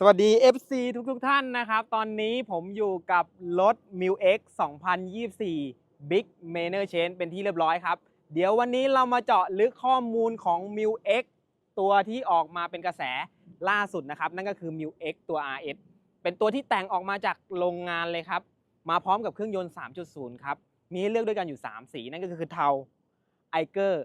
สวัสดี FC ทุกทุกๆท่านนะครับ ตอนนี้ผมอยู่กับรถ m i l X 2024 Big Manor Change เป็นที่เรียบร้อยครับ เดี๋ยววันนี้เรามาเจาะลึกข้อมูลของ m i l X ตัวที่ออกมาเป็นกระแสล่าสุดนะครับ นั่นก็คือ m i l X ตัว RS เป็นตัวที่แต่งออกมาจากโรงงานเลยครับ มาพร้อมกับเครื่องยนต์ 3.0 ครับ มีให้เลือกด้วยกันอยู่ 3 สี นั่นก็คือเทาไอเกอร์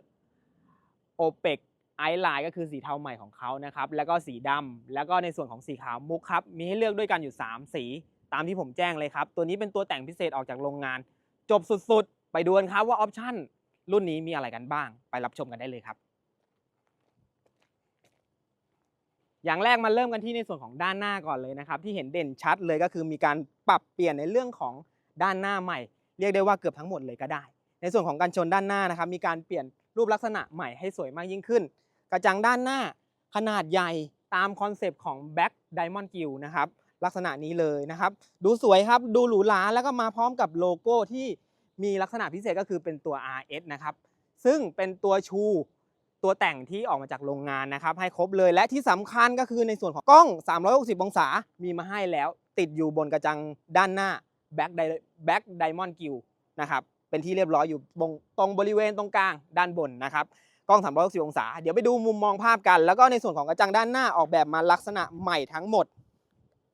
โอเปก ไอไลน์ก็คือสีเทาใหม่ของเขานะครับ แล้วก็สีดำแล้วก็ในส่วนของสีขาวมุกครับ มีให้เลือกด้วยกันอยู่ 3 สีตามที่ผมแจ้งเลยครับ ตัวนี้เป็นตัวแต่งพิเศษออกจากโรงงาน จบสุดๆ ไปดูกันครับว่าออปชั่นรุ่นนี้มีอะไรกันบ้าง ไปรับชมกันได้เลยครับ อย่างแรกมาเริ่มกันที่ในส่วนของด้านหน้าก่อนเลยนะครับ ที่เห็นเด่นชัดเลยก็คือมีการปรับเปลี่ยนในเรื่องของด้านหน้าใหม่ เรียกได้ว่าเกือบทั้งหมดเลยก็ได้ ในส่วนของการชนด้านหน้านะครับ มีการเปลี่ยนรูปลักษณะใหม่ให้สวยมากยิ่งขึ้น กระจังด้านหน้าขนาดใหญ่ตามคอนเซปต์ของ Black Diamond Gill นะครับลักษณะนี้เลยนะครับ ดูสวยครับดูหรูหราแล้วก็มาพร้อมกับโลโก้ที่มีลักษณะพิเศษก็คือเป็นตัว RS นะครับซึ่งเป็นตัวชูตัวแต่งที่ออกมาจากโรงงานนะครับ ให้ครบเลยและที่สำคัญก็คือในส่วนของกล้อง 360 องศา มีมาให้แล้ว ติดอยู่บนกระจังด้านหน้า Black Di- Black Diamond Gill นะครับเป็นที่เรียบร้อยอยู่ตรงบริเวณตรงกลางด้านบนนะครับ กล้อง 360 องศา เดี๋ยวไปดูมุมมองภาพกัน แล้วก็ในส่วนของกระจังด้านหน้าออกแบบมาลักษณะใหม่ทั้งหมด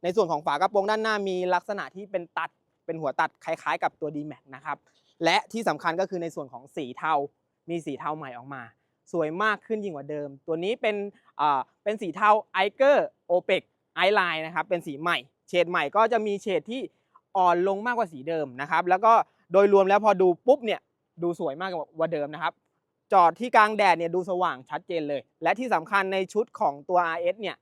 ในส่วนของฝากระโปรงด้านหน้ามีลักษณะที่เป็นตัด เป็นหัวตัดคล้ายๆ กับตัว d m a x นะครับ และที่สำคัญก็คือในส่วนของสีเทา มีสีเทาใหม่ออกมา สวยมากขึ้นยิ่งกว่าเดิม ตัวนี้เป็นอ่าเป็นสีเทาไอเกอร์โอเปกไอไลน์นะครับ เป็นสีใหม่ เฉดใหม่ก็จะมีเฉดที่อ่อนลงมากกว่าสีเดิมนะครับ แล้วก็โดยรวมแล้วพอดูปุ๊บเนี่ยดูสวยมากกว่าเดิมนะครับ จอดที่กลางแดดเนี่ยดูสว่างชัดเจนเลย และที่สำคัญในชุดของตัว RS เนี่ย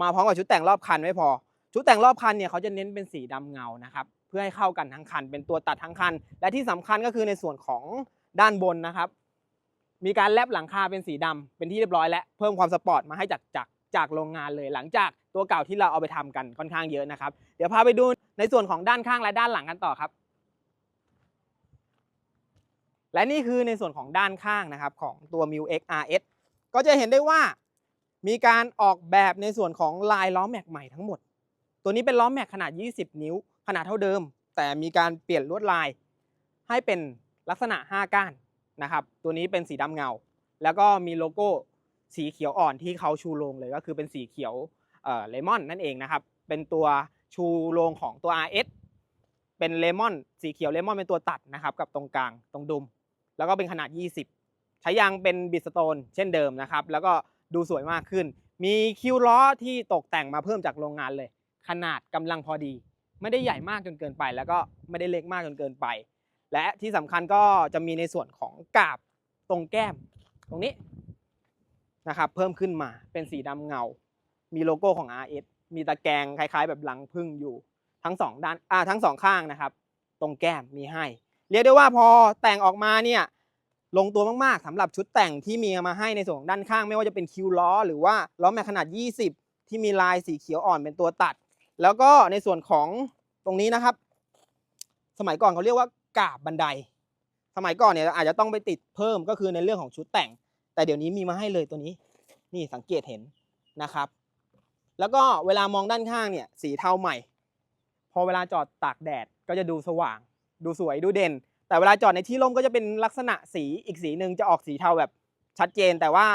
มาพร้อมกับชุดแต่งรอบคันไม่พอ ชุดแต่งรอบคันเนี่ยเขาจะเน้นเป็นสีดำเงานะครับเพื่อให้เข้ากันทั้งคัน เป็นตัวตัดทั้งคัน และที่สำคัญก็คือในส่วนของด้านบนนะครับ มีการแลบหลังคาเป็นสีดำเป็นที่เรียบร้อยแล้วเพิ่มความสปอร์ตมาให้จากจากจากโรงงานเลย หลังจากตัวเก่าที่เราเอาไปทำกันค่อนข้างเยอะนะครับ เดี๋ยวพาไปดูในส่วนของด้านข้างและด้านหลังกันต่อครับ และนี่คือในส่วนของด้านข้างนะครับของตัว m i l X RS ก็จะเห็นได้ว่า มีการออกแบบในส่วนของลายล้อแม็กใหม่ทั้งหมด ตัวนี้เป็นล้อแม็กขนาด 20 นิ้ว ขนาดเท่าเดิม แต่มีการเปลี่ยนลวดลาย ให้เป็นลักษณะ 5 ก้านนะครับ ตัวนี้เป็นสีดำเงา แล้วก็มีโลโก้สีเขียวอ่อนที่เขาชูโรงเลยก็คือเป็นสีเขียวเลมอนนั่นเองนะครับ เป็นตัวชูโรงของตัว RS เป็นเลมอนสีเขียวเลมอนเป็นตัวตัดนะครับกับตรงกลางตรงดุม แล้วก็เป็นขนาด 20 ใช้ยางเป็นบิสโตนเช่นเดิมนะครับ แล้วก็ดูสวยมากขึ้น มีคิ้วล้อที่ตกแต่งมาเพิ่มจากโรงงานเลย ขนาดกำลังพอดี ไม่ได้ใหญ่มากจนเกินไป แล้วก็ไม่ได้เล็กมากจนเกินไป และที่สำคัญก็จะมีในส่วนของกาบตรงแก้ม ตรงนี้นะครับเพิ่มขึ้นมาเป็นสีดำเงา มีโลโก้ของ RS มีตะแกรงคล้าย ๆ แบบหลังพึ่งอยู่ทั้งสองด้านอ่าทั้งสองข้างนะครับ ตรงแก้มมีให้ เรียกได้ว่าพอแต่งออกมาเนี่ยลงตัวมากๆสำหรับชุดแต่งที่มีมาให้ในส่วนของด้านข้าง ไม่ว่าจะเป็นคิวล้อ หรือว่าล้อแม็กขนาด 20 ที่มีลายสีเขียวอ่อนเป็นตัวตัด แล้วก็ในส่วนของตรงนี้นะครับ สมัยก่อนเขาเรียกว่ากาบบันได สมัยก่อนเนี่ยอาจจะต้องไปติดเพิ่มก็คือในเรื่องของชุดแต่ง แต่เดี๋ยวนี้มีมาให้เลยตัวนี้ นี่สังเกตเห็นนะครับ แล้วก็เวลามองด้านข้างเนี่ยสีเทาใหม่ พอเวลาจอดตากแดดก็จะดูสว่าง ดูสวยดูเด่น แต่เวลาจอดในที่ร่มก็จะเป็นลักษณะสีอีกสีหนึ่งจะออกสีเทาแบบชัดเจน แต่ว่า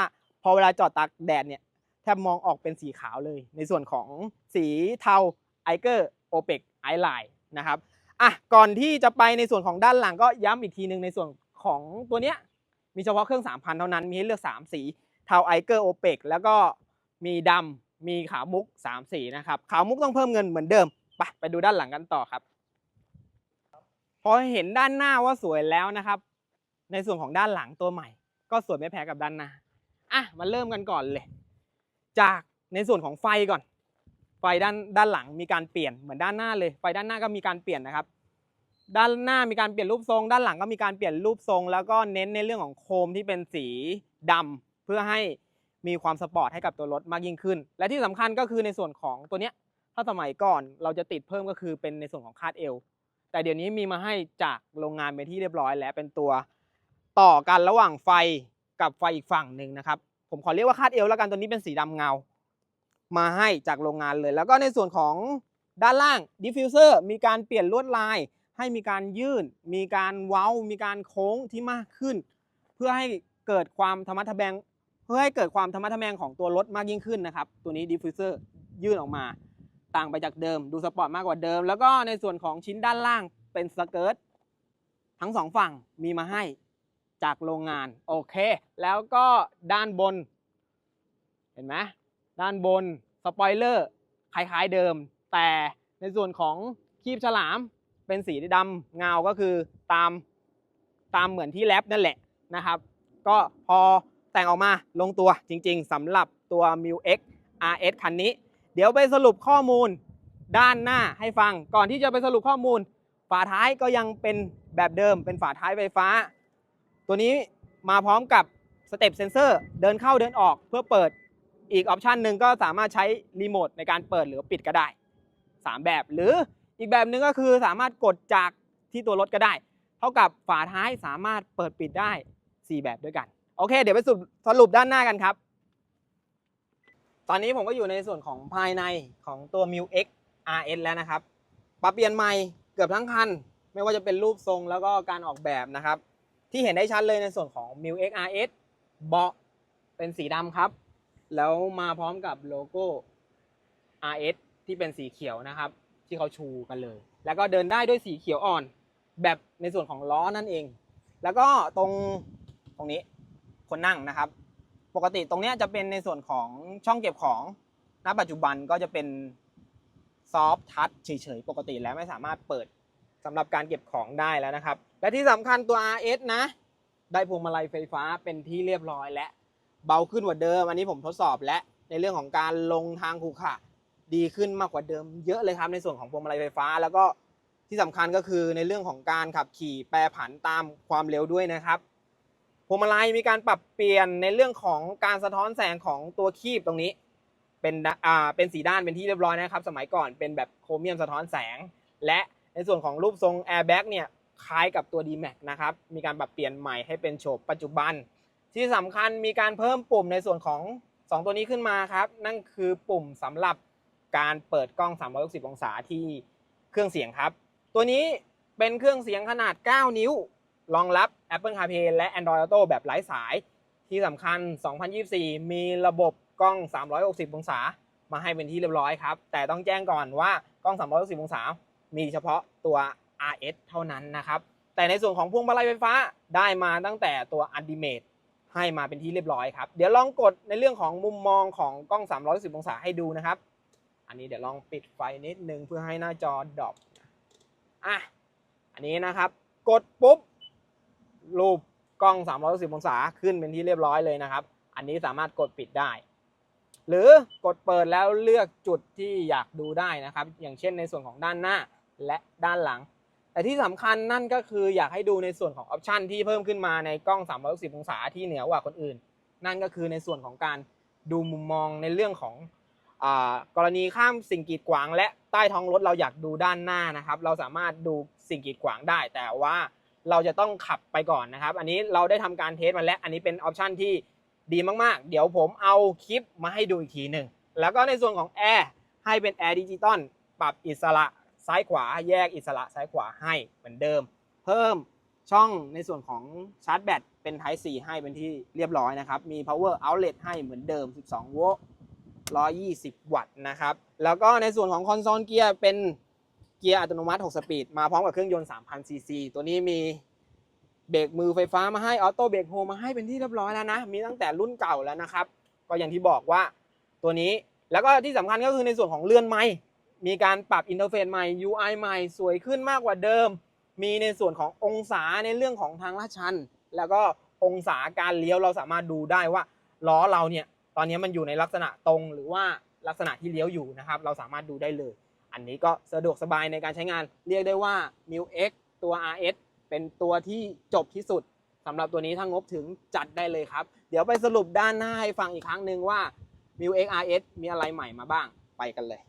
พอเวลาจอดตากแดดเนี่ยแทบมองออกเป็นสีขาวเลย ในส่วนของสีเทาไอเกอร์โอเปกไอไลน์นะครับอะก่อนที่จะไปในส่วนของด้านหลังก็ย้ำอีกทีหนึ่งในส่วนของตัวเนี้ยมีเฉพาะเครื่อง 3,000 เท่านั้น มีให้เลือก 3 สีเทาไอเกอร์โอเปกแล้วก็มีดำมีขาวมุก 3 สีนะครับ ขาวมุกต้องเพิ่มเงินเหมือนเดิม ไปไปดูด้านหลังกันต่อครับ พอเห็นด้านหน้าว่าสวยแล้วนะครับ ในส่วนของด้านหลังตัวใหม่ ก็สวยไม่แพ้กับด้านหน้าอะมาเริ่มกันก่อนเลย จากในส่วนของไฟก่อน ไฟด้านด้านหลังมีการเปลี่ยนเหมือนด้านหน้าเลย ไฟด้านหน้าก็มีการเปลี่ยนนะครับ ด้านหน้ามีการเปลี่ยนรูปทรง ด้านหลังก็มีการเปลี่ยนรูปทรง แล้วก็เน้นในเรื่องของโคมที่เป็นสีดำเพื่อให้มีความสปอร์ตให้กับตัวรถมากยิ่งขึ้น และที่สำคัญก็คือในส่วนของตัวเนี้ยถ้าสมัยก่อนเราจะติดเพิ่มก็คือเป็นในส่วนของคาดเอว แต่เดี๋ยวนี้มีมาให้จากโรงงานเป็นที่เรียบร้อยแล้วเป็นตัวต่อกันระหว่างไฟกับไฟอีกฝั่งหนึ่งนะครับผมขอเรียกว่าคาดเอวแล้วกันตัวนี้เป็นสีดำเงา มาให้จากโรงงานเลย แล้วก็ในส่วนของด้านล่างดิฟฟิวเซอร์มีการเปลี่ยนลวดลาย ให้มีการยื่น มีการเว้า มีการโค้งที่มากขึ้น เพื่อให้เกิดความธรรมะทะแบงเพื่อให้เกิดความธรรมะทะแมงของตัวรถมากยิ่งขึ้นนะครับ ตัวนี้ดิฟฟิวเซอร์ยื่นออกมา ต่างไปจากเดิม ดูสปอร์ตมากกว่าเดิม แล้วก็ในส่วนของชิ้นด้านล่างเป็นสเกิร์ตทั้งสองฝั่งมีมาให้จากโรงงานโอเค แล้วก็ด้านบน เห็นไหมด้านบนสปอยเลอร์คล้ายๆเดิม แต่ในส่วนของคีบฉลามเป็นสีดำเงาก็คือตามตามเหมือนที่แรปนั่นแหละนะครับ ก็พอแต่งออกมาลงตัวจริงๆสำหรับตัว m i l X RS คันนี้ เดี๋ยวไปสรุปข้อมูลด้านหน้าให้ฟัง ก่อนที่จะไปสรุปข้อมูล ฝาท้ายก็ยังเป็นแบบเดิม เป็นฝาท้ายไฟฟ้า ตัวนี้มาพร้อมกับสเต็ปเซนเซอร์เดินเข้าเดินออกเพื่อเปิดอีกออปชันหนึ่งก็สามารถใช้รีโมทในการเปิดหรือปิดก็ได้ 3 แบบหรืออีกแบบหนึ่งก็คือสามารถกดจากที่ตัวรถก็ได้ เท่ากับฝาท้ายสามารถเปิดปิดได้ 4 แบบด้วยกัน โอเค เดี๋ยวไปสรุปสรุปด้านหน้ากันครับ ตอนนี้ผมก็อยู่ในส่วนของภายในของตัว m i l X RS แล้วนะครับ ปรับเปลี่ยนใหม่เกือบทั้งคัน ไม่ว่าจะเป็นรูปทรงแล้วก็การออกแบบนะครับ ที่เห็นได้ชัดเลยในส่วนของ m i l X RS เบาะเป็นสีดำครับ แล้วมาพร้อมกับโลโก้ RS ที่เป็นสีเขียวนะครับ ที่เขาชูกันเลย แล้วก็เดินได้ด้วยสีเขียวอ่อน แบบในส่วนของล้อนั่นเอง แล้วก็ตรงตรงนี้คนนั่งนะครับ ปกติตรงเนี้ยจะเป็นในส่วนของช่องเก็บของณปัจจุบันก็จะเป็นซอฟทัชเฉยๆ ปกติแล้วไม่สามารถเปิดสำหรับการเก็บของได้แล้วนะครับ และที่สำคัญตัว RS นะ ได้พวงมาลัยไฟฟ้าเป็นที่เรียบร้อยและเบาขึ้นกว่าเดิม อันนี้ผมทดสอบและในเรื่องของการลงทางขรุขระดีขึ้นมากกว่าเดิม เยอะเลยครับในส่วนของพวงมาลัยไฟฟ้า แล้วก็ที่สำคัญก็คือในเรื่องของการขับขี่แปรผันตามความเร็วด้วยนะครับ พวงมาลัยมีการปรับเปลี่ยนในเรื่องของการสะท้อนแสงของตัวคีบตรงนี้ เป็นดอ่าเป็นสีด้านเป็นที่เรียบร้อยนะครับ สมัยก่อนเป็นแบบโครเมียมสะท้อนแสง และในส่วนของรูปทรงแอร์แบ็กเนี่ยคล้ายกับตัว D-Max นะครับ มีการปรับเปลี่ยนใหม่ให้เป็นโฉบปัจจุบัน ที่สำคัญมีการเพิ่มปุ่มในส่วนของ 2 ตัวนี้ขึ้นมาครับ นั่นคือปุ่มสำหรับการเปิดกล้อง 360 องศาที่เครื่องเสียงครับ ตัวนี้เป็นเครื่องเสียงขนาด 9 นิ้ว รองรับ Apple CarPlay และ Android Auto แบบไร้สาย ที่สำคัญ 2024 มีระบบกล้อง 360 องศา มาให้เป็นที่เรียบร้อยครับ แต่ต้องแจ้งก่อนว่ากล้อง 360 องศา มีเฉพาะตัว RS เท่านั้นนะครับ แต่ในส่วนของพวงมาลัยไฟฟ้าได้มาตั้งแต่ตัว Ultimate ให้มาเป็นที่เรียบร้อยครับ เดี๋ยวลองกดในเรื่องของมุมมองของกล้อง310องศาให้ดูนะครับ อันนี้เดี๋ยวลองปิดไฟนิดนึงเพื่อให้หน้าจอดรอปอะ อันนี้นะครับ กดปุ๊บ รูปกล้อง 360 องศาขึ้นเป็นที่เรียบร้อยเลยนะครับ อันนี้สามารถกดปิดได้ หรือกดเปิดแล้วเลือกจุดที่อยากดูได้นะครับ อย่างเช่นในส่วนของด้านหน้าและด้านหลัง แต่ที่สำคัญนั่นก็คืออยากให้ดูในส่วนของออปชันที่เพิ่มขึ้นมาในกล้อง 360 องศาที่เหนือกว่าคนอื่น นั่นก็คือในส่วนของการดูมุมมองในเรื่องของอกรณีข้ามสิ่งกีดขวาง และใต้ท้องรถเราอยากดูด้านหน้านะครับ เราสามารถดูสิ่งกีดขวางได้ แต่ว่า เราจะต้องขับไปก่อนนะครับ อันนี้เราได้ทำการเทสมาแล้วอันนี้เป็นออปชันที่ดีมากๆ เดี๋ยวผมเอาคลิปมาให้ดูอีกทีหนึ่งแล้วก็ในส่วนของแอร์ให้เป็นแอร์ดิจิตอลปรับอิสระซ้ายขวาแยกอิสระซ้ายขวาให้เหมือนเดิม เพิ่มช่องในส่วนของชาร์จแบตเป็น Type C ให้เป็นที่เรียบร้อยนะครับ มี power outlet ให้เหมือนเดิม 12 โวลต์ 120 วัตต์นะครับ แล้วก็ในส่วนของคอนโซลเกียร์เป็น เกียร์อัตโนมัติ 6 สปีด มาพร้อมกับเครื่องยนต์3,000ซีซีตัวนี้มีเบรกมือไฟฟ้ามาให้ออโต้เบรกโฮมาให้เป็นที่เรียบร้อยแล้วนะ มีตั้งแต่รุ่นเก่าแล้วนะครับ ก็อย่างที่บอกว่าตัวนี้แล้วก็ที่สำคัญก็คือในส่วนของเลื่อนไม้มีการปรับอินเทอร์เฟซใหม่ UI ใหม่สวยขึ้นมากกว่าเดิม มีในส่วนขององศาในเรื่องของทางลาดชัน แล้วก็องศาการเลี้ยวเราสามารถดูได้ว่าล้อเราเนี่ยตอนนี้มันอยู่ในลักษณะตรงหรือว่าลักษณะที่เลี้ยวอยู่นะครับ เราสามารถดูได้เลย อันนี้ก็สะดวกสบายในการใช้งาน เรียกได้ว่า m i l X ตัว RS เป็นตัวที่จบที่สุดสำหรับตัวนี้ถ้างบถึงจัดได้เลยครับ เดี๋ยวไปสรุปด้านหน้าให้ฟังอีกครั้งหนึ่งว่า m i l X RS มีอะไรใหม่มาบ้างไปกันเลย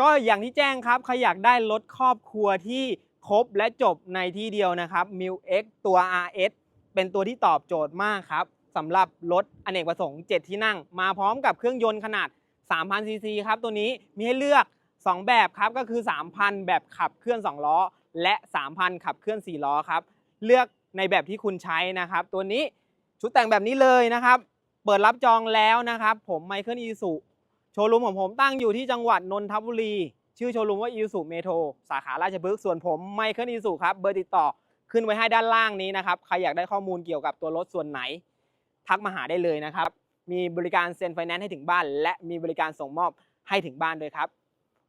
ก็อย่างที่แจ้งครับใครอยากได้รถครอบครัวที่ครบและจบในที่เดียวนะครับ m i l X ตัว RS เป็นตัวที่ตอบโจทย์มากครับ สำหรับรถอเนกประสงค์ 7 ที่นั่ง มาพร้อมกับเครื่องยนต์ขนาด 3,000 ซีซีครับ ตัวนี้มีให้เลือก 2 แบบครับ ก็คือ 3,000 แบบขับเคลื่อน 2 ล้อ และ 3,000 ขับเคลื่อน 4 ล้อครับ เลือกในแบบที่คุณใช้นะครับ ตัวนี้ชุดแต่งแบบนี้เลยนะครับ เปิดรับจองแล้วนะครับ ผมไมเคิลอีสุโชว์รูมของผมตั้งอยู่ที่จังหวัดนนทบุรี ชื่อโชว์รูมว่าอีสุเมโทรสาขาราชพฤกษ์ส่วนผมไมเคิลอีสุครับเบอร์ติดต่อขึ้นไว้ให้ด้านล่างนี้นะครับ ใครอยากได้ข้อมูลเกี่ยวกับตัวรถส่วนไหน ทักมาหาได้เลยนะครับ มีบริการเซ็นไฟแนนซ์ให้ถึงบ้าน และมีบริการส่งมอบให้ถึงบ้านด้วยครับ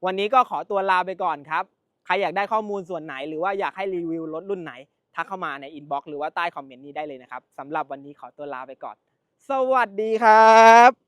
วันนี้ก็ขอตัวลาไปก่อนครับ ใครอยากได้ข้อมูลส่วนไหน หรือว่าอยากให้รีวิวรถรุ่นไหน ทักเข้ามาในอินบ็อกซ์หรือว่าใต้คอมเมนต์นี้ได้เลยนะครับสำหรับวันนี้ขอตัวลาไปก่อน สวัสดีครับ